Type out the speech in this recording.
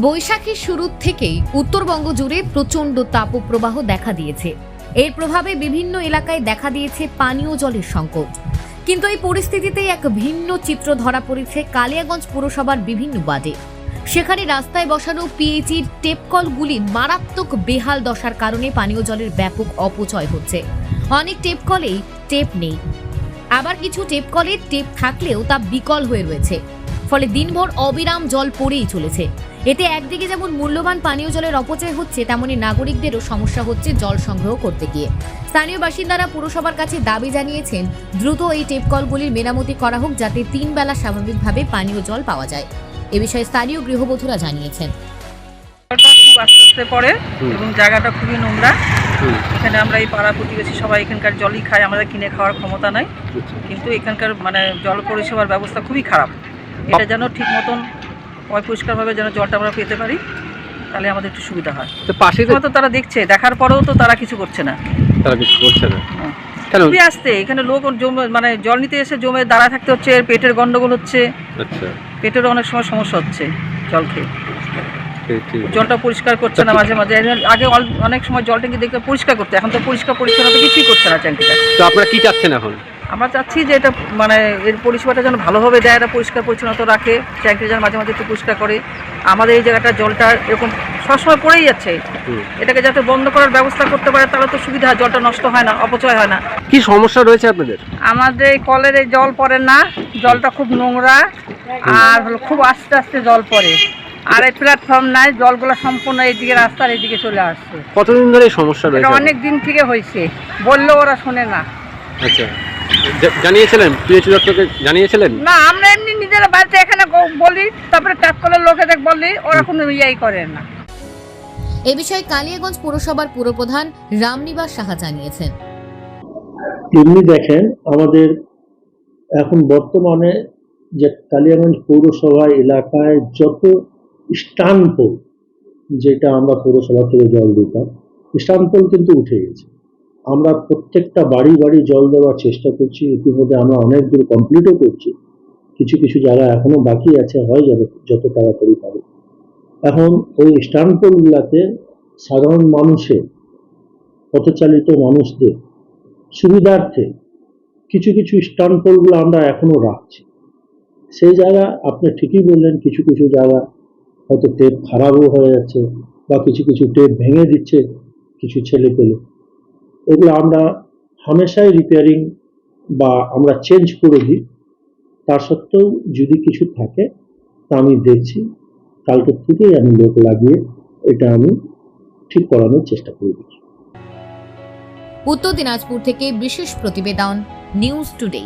বৈশাখীর শুরুর থেকেই উত্তরবঙ্গ জুড়ে প্রচণ্ড তাপপ্রবাহ দেখা দিয়েছে। এর প্রভাবে বিভিন্ন এলাকায় দেখা দিয়েছে পানীয় জলের সংকট। কিন্তু এই পরিস্থিতিতেই এক ভিন্ন চিত্র ধরা পড়েছে কালিয়াগঞ্জ পুরসভার বিভিন্ন ওয়ার্ডে। সেখানে রাস্তায় বসানো পিএইচির টেপকলগুলি মারাত্মক বেহাল দশার কারণে পানীয় জলের ব্যাপক অপচয় হচ্ছে। অনেক টেপকলেই টেপ নেই। আবার কিছু টেপকলে টেপ থাকলেও তা বিকল হয়ে রয়েছে। ফলে দিনভর অবিরাম জল পড়েই চলেছে। এতে একদিকে যেমন মূল্যবান পানীয় জলের অপচয় হচ্ছে তেমনি নাগরিকদেরও সমস্যা হচ্ছে জল সংগ্রহ করতে গিয়ে। স্থানীয় বাসিন্দারা পুরসভার কাছে দাবি জানিয়েছেন দ্রুত এই টেপকলগুলির মেরামতি করা হোক যাতে তিন বেলা স্বাভাবিকভাবে পানীয় জল পাওয়া যায়। এ বিষয়ে স্থানীয় গৃহবধূরা জানিয়েছেন। খুব আস্তে আস্তে পড়ে এবং জায়গাটা খুবই নোংরা। এখানে আমরা এই পাড়া প্রতিবেশী সবাই এখানকার জলই খাই আমাদের কিনে খাওয়ার ক্ষমতা নাই। আচ্ছা। কিন্তু এখানকার মানে জল পরিষেবার ব্যবস্থা খুবই খারাপ। এটা যেন ঠিক মতন পরিষ্কারভাবে যেন জলটা আমরা পেতে পারি তাহলে আমাদের একটু সুবিধা হয়। তো পাশে তো তারা দেখছে দেখার পরেও তো তারা কিছু করছে না। তারা কিছু করছে না। খুবই আসতে এখানে লোক জমে মানে জল নিতে এসে জমে দাঁড়ায় থাকতে হচ্ছে পেটের গন্ডগোল হচ্ছে। আচ্ছা। পেটেরও অনেক সময় সমস্যা হচ্ছে জল খেয়ে। জলটা পরিষ্কার করছে না মাঝে মাঝে। আগে অনেক সময় জল ট্যাঙ্কি দেখতে পরিষ্কার করতে এখন তো পরিষ্কার পরিচ্ছন্ন কিছুই করছে না ট্যাঙ্কিটা। তো আপনারা কি চাচ্ছেন এখন? আমরা চাচ্ছি যে এটা মানে এর পরিষেবাটা যেন ভালোভাবে দেয় এটা পরিষ্কার পরিচ্ছন্নতা রাখে ট্যাঙ্কি যেন মাঝে মাঝে একটু পরিষ্কার করে। আমাদের এই জায়গাটা জলটা এরকম সবসময় পড়েই যাচ্ছে। এটাকে যাতে বন্ধ করার ব্যবস্থা করতে পারে তাহলে তো সুবিধা হয় জলটা নষ্ট হয় না অপচয় হয় না। কি সমস্যা রয়েছে আপনাদের? আমাদের এই কলের এই জল পড়ে না জলটা খুব নোংরা আর হলো খুব আস্তে আস্তে জল পড়ে। আর এই প্ল্যাটফর্ম নাই জলগুলো সম্পূর্ণ এইদিকে রাস্তার এইদিকে চলে আসছে। কতদিন ধরে এই সমস্যা এটা রয়েছে? অনেক দিন থেকে হয়েছে বললেও ওরা শোনে না। আচ্ছা। জানিয়েছিলেন পিএইচ দপ্তরকে জানিয়েছিলেন? না আমরা এমনি নিজেরা বাড়িতে এখানে বলি তারপরে ট্যাপ কলের লোকেদের বলি ওরা কোনো ইয়াই করে না। এ বিষয়ে কালিয়াগঞ্জ পুরসভার পুরপ্রধান রামনিবাস সাহা জানিয়েছেন। এমনি দেখেন আমাদের এখন বর্তমানে যে কালিয়াগঞ্জ পৌরসভা এলাকায় যত স্টানপোল যেটা আমরা পৌরসভা থেকে জল দিতাম স্টানপোল কিন্তু উঠে গেছে। আমরা প্রত্যেকটা বাড়ি বাড়ি জল দেওয়ার চেষ্টা করছি। ইতিমধ্যে আমরা অনেক দূর কমপ্লিটও করছি। কিছু কিছু জায়গা এখনও বাকি আছে, হয় যাবে যত তাড়াতাড়ি পারে। এখন ওই স্টানপোলগুলাতে সাধারণ মানুষের পথচালিত মানুষদের সুবিধার্থে কিছু কিছু স্টানপোলগুলো আমরা এখনও রাখছি। সেই জায়গা আপনি ঠিকই বললেন, কিছু কিছু জায়গা হয়তো টেপ খারাপও হয়ে যাচ্ছে বা কিছু কিছু টেপ ভেঙে দিচ্ছে কিছু ছেলে পেলে এগুলো আমরা হামেশাই রিপেয়ারিং বা আমরা চেঞ্জ করে দিই। তার সত্ত্বেও যদি কিছু থাকে, তা আমি দেখছি। কালকের থেকেই আমি লোক লাগিয়ে এটা আমি ঠিক করানোর চেষ্টা করে দিচ্ছি উত্তর দিনাজপুর থেকে বিশেষ প্রতিবেদন নিউজ টুডে